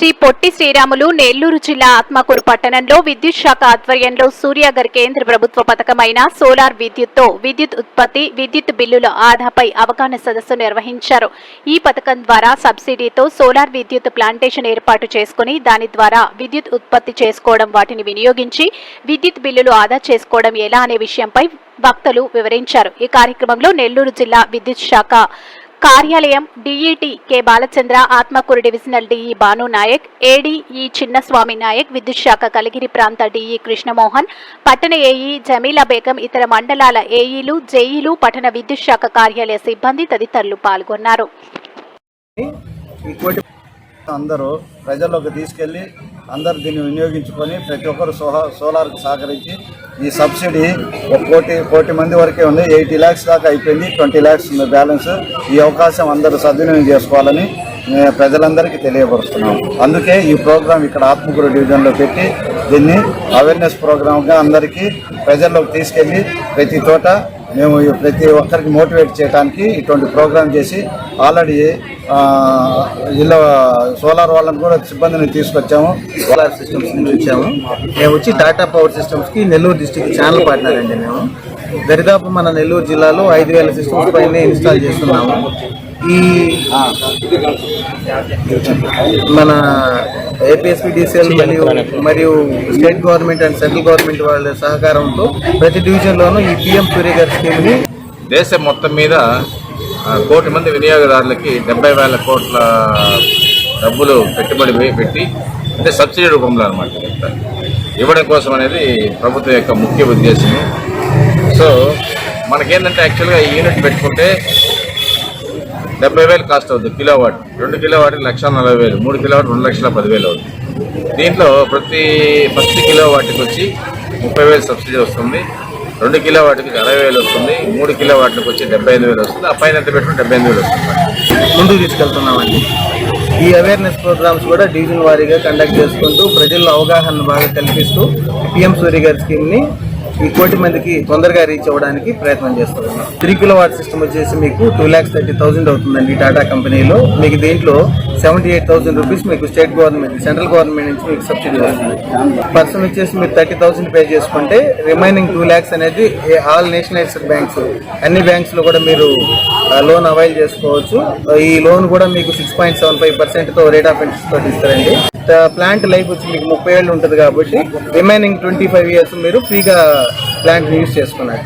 శ్రీ పొట్టి శ్రీరాములు నెల్లూరు జిల్లా ఆత్మకూరు పట్టణంలో విద్యుత్ శాఖ ఆధ్వర్యంలో సూర్యాగర్ కేంద్ర ప్రభుత్వ పథకమైన సోలార్ విద్యుత్తో విద్యుత్ ఉత్పత్తి విద్యుత్ బిల్లుల ఆదాపై అవగాహన సదస్సు నిర్వహించారు. ఈ పథకం ద్వారా సబ్సిడీతో సోలార్ విద్యుత్ ప్లాంటేషన్ ఏర్పాటు చేసుకుని దాని ద్వారా విద్యుత్ ఉత్పత్తి చేసుకోవడం వాటిని వినియోగించి విద్యుత్ బిల్లులు ఆదా చేసుకోవడం ఎలా అనే విషయంపై వక్తలు వివరించారు. ఈ కార్యక్రమంలో నెల్లూరు జిల్లా విద్యుత్ శాఖ కార్యాలయం DET K Balachandra Atmakur divisional DE Bhanu Naik ADE Chinnaswamy Naik విద్యుత్ శాఖ కలిగిరి ప్రాంత డిఈ కృష్ణమోహన్ పట్టణ ఏఈ జమీలా బేగం ఇతర మండలాల ఏఈలు జేఈలు పట్టణ విద్యుత్ శాఖ కార్యాలయ సిబ్బంది తదితరులు పాల్గొన్నారు. అందరూ ప్రజల్లోకి తీసుకెళ్ళి అందరు దీన్ని వినియోగించుకొని ప్రతి ఒక్కరు సోహా సోలార్కి సహకరించి ఈ సబ్సిడీ ఒక కోటి కోటి మంది వరకే ఉంది. ఎయిటీ ల్యాక్స్ దాకా అయిపోయింది. ట్వంటీ ల్యాక్స్ ఉంది బ్యాలెన్స్. ఈ అవకాశం అందరూ సద్వినియోగం చేసుకోవాలని ప్రజలందరికీ తెలియపరుస్తున్నాం. అందుకే ఈ ప్రోగ్రాం ఇక్కడ ఆత్మకూరు డివిజన్లో పెట్టి దీన్ని అవేర్నెస్ ప్రోగ్రామ్గా అందరికీ ప్రజల్లోకి తీసుకెళ్ళి ప్రతి చోట మేము ప్రతి ఒక్కరికి మోటివేట్ చేయడానికి ఇటువంటి ప్రోగ్రామ్ చేసి ఆల్రెడీ ఇళ్ళ సోలార్ వాళ్ళని కూడా సిబ్బందిని తీసుకొచ్చాము. సోలార్ సిస్టమ్స్ నుంచి వచ్చాము. మేము వచ్చి టాటా పవర్ సిస్టమ్స్కి నెల్లూరు డిస్టిక్ ఛానల్ పార్ట్నర్ అండి మేము. దరిదాపు మన నెల్లూరు జిల్లాలో ఐదు వేల సిస్టమ్స్ పైన ఇన్స్టాల్ చేస్తున్నాము. ఈ మన ఏపీఎస్పీడీసీఎల్ మరియు మరియు state government and central government వాళ్ళ సహకారంతో ప్రతి డివిజన్లోనూ ఈ పిఎం సూర్యగర్ స్కీమ్ని దేశం మొత్తం మీద కోటి మంది వినియోగదారులకి డెబ్బై వేల కోట్ల డబ్బులు పెట్టుబడి పెట్టి అంటే సబ్సిడీ రూపంలో అనమాట ఇవ్వడం కోసం అనేది ప్రభుత్వం యొక్క ముఖ్య ఉద్దేశం సో మనకేంటంటే యాక్చువల్గా ఈ యూనిట్ పెట్టుకుంటే డెబ్బై వేలు కాస్ట్ అవుతుంది కిలో వాట్ రెండు కిలో వాటికి లక్ష నలభై వేలు. మూడు కిలో వాట్ రెండు లక్షల పదివేలు అవుతుంది దీంట్లో ప్రతి ఫస్ట్ కిలో వాటికి వచ్చి ముప్పై వేలు సబ్సిడీ వస్తుంది. రెండు కిలో వాటికి అరవై వేలు వస్తుంది. మూడు కిలో వాటికి వచ్చి డెబ్బై ఐదు వేలు వస్తుంది. ఆ పైన ఎంత పెట్టుకుని డెబ్బై ఎనిమిది వేలు వస్తుంది. ముందుకు తీసుకెళ్తున్నామండి. ఈ అవేర్నెస్ ప్రోగ్రామ్స్ కూడా డివిజన్ వారీగా కండక్ట్ చేసుకుంటూ ప్రజల్లో అవగాహన బాగా కల్పిస్తూ పిఎం సూర్య గారి స్కీమ్ని ఈ కోటి మందికి తొందరగా రీచ్ అవ్వడానికి ప్రయత్నం చేస్తున్నాం. త్రీ కిలో వాట్ సిస్టమ్ వచ్చేసి మీకు టూ ల్యాక్స్ థర్టీ థౌసండ్ అవుతుందండి టాటా కంపెనీలో మీకు దీంట్లో సెవెంటీ ఎయిట్ థౌసండ్ రూపీస్ మీకు స్టేట్ గవర్నమెంట్ సెంట్రల్ గవర్నమెంట్ నుంచి మీకు సబ్సిడీ వస్తుంది. పర్సన్ వచ్చేసి మీరు థర్టీ థౌసండ్ పే చేసుకుంటే రిమైనింగ్ టూ ల్యాక్స్ అనేది ఆల్ నేషనలైజ్డ్ బ్యాంక్స్ అన్ని బ్యాంక్స్లో కూడా మీరు లోన్ అవైల్ చేసుకోవచ్చు. ఈ లోన్ కూడా మీకు సిక్స్ పాయింట్ సెవెన్ ఫైవ్ పర్సెంట్తో రేట్ ఆఫ్ ఇంట్రెస్ట్ తోటి ఇస్తారండి. ప్లాంట్ లైఫ్ వచ్చి మీకు ముప్పై ఏళ్ళు ఉంటుంది కాబట్టి రిమైనింగ్ ట్వంటీ ఫైవ్ ఇయర్స్ మీరు ఫ్రీగా ప్లాంట్ యూజ్ చేసుకున్నారు.